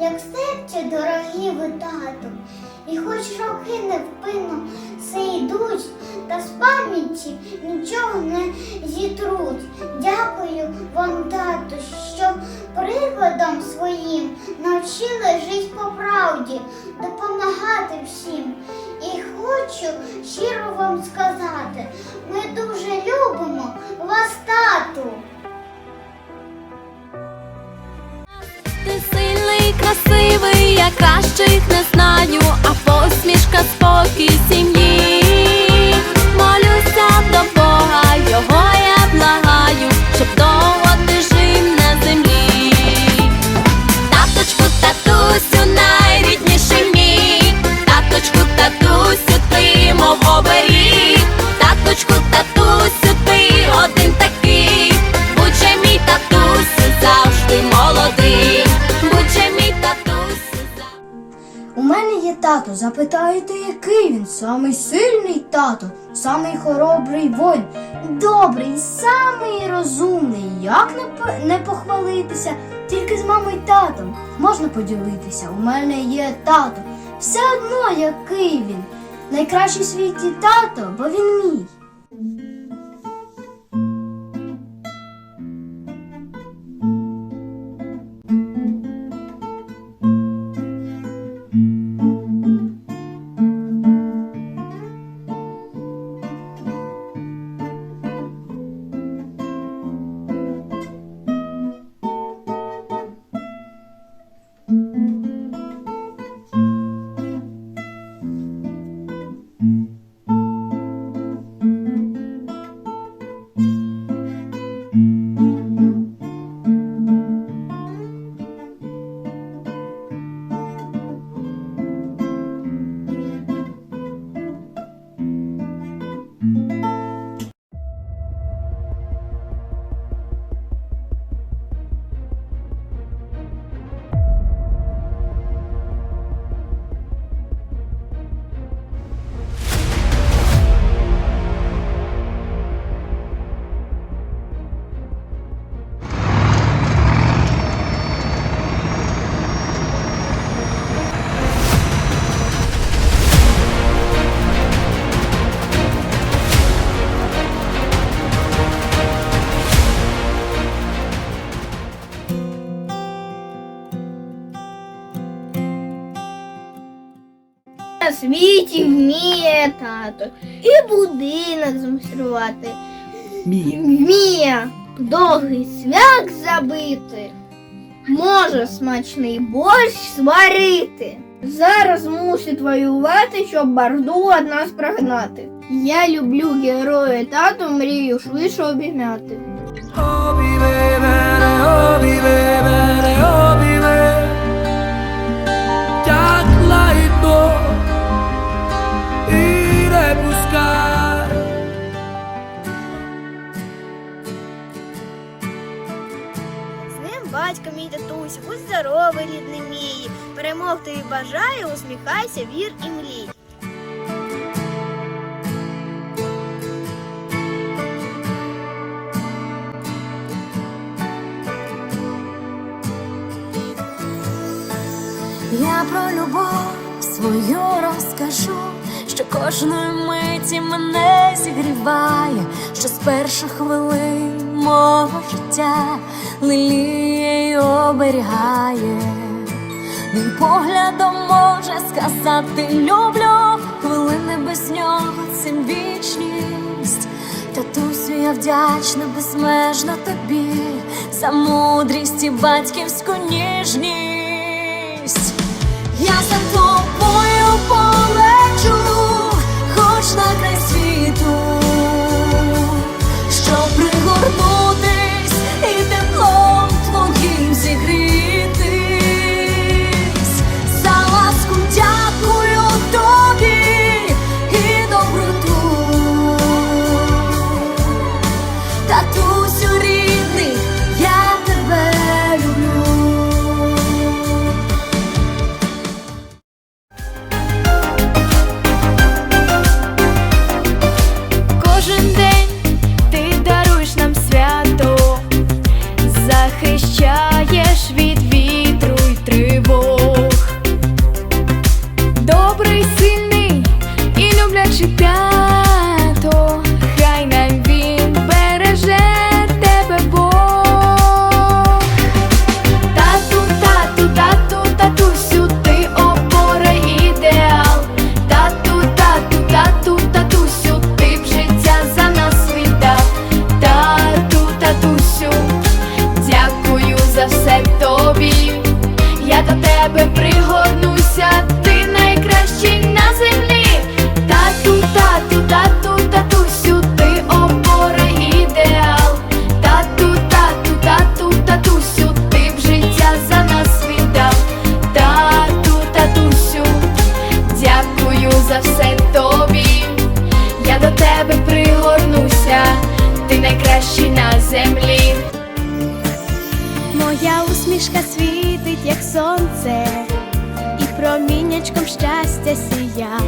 як серце дорогі ви тату, і хоч роки невпинно все йдуть, та з пам'яті нічого не зітруть. Дякую вам, тату, що прикладом своїм навчили жити по правді, допомагати всім. І хочу щиро вам сказати, ми дуже любимо вас, кращих не знаю, а посмішка спокій тато, запитаєте, який він? Самий сильний тато, самий хоробрий воїн, добрий, самий розумний. Як не похвалитися? Тільки з мамою і татом можна поділитися. У мене є тато. Все одно, який він. Найкращий в світі тато, бо він мій. На світі вміє тато і будинок змайструвати. Вміє довгий свят забити. Може смачний борщ сварити. Зараз мусить воювати, щоб барду од нас прогнати. Я люблю героя тату, мрію швидше обійняти. Oh vive, здоровий, рідний мій. Перемог тобі бажаю, усміхайся, вір і млій. Я про любов свою розкажу, що кожної миті мене зігріває, що з перших хвилин мого життя леліє й оберігає. Він поглядом може сказати люблю, хвилини без нього це вічність. Татусю, я вдячна безмежно тобі за мудрість і батьківську ніжність. Я за тобою пригорнуся, проміннячком щастя сія,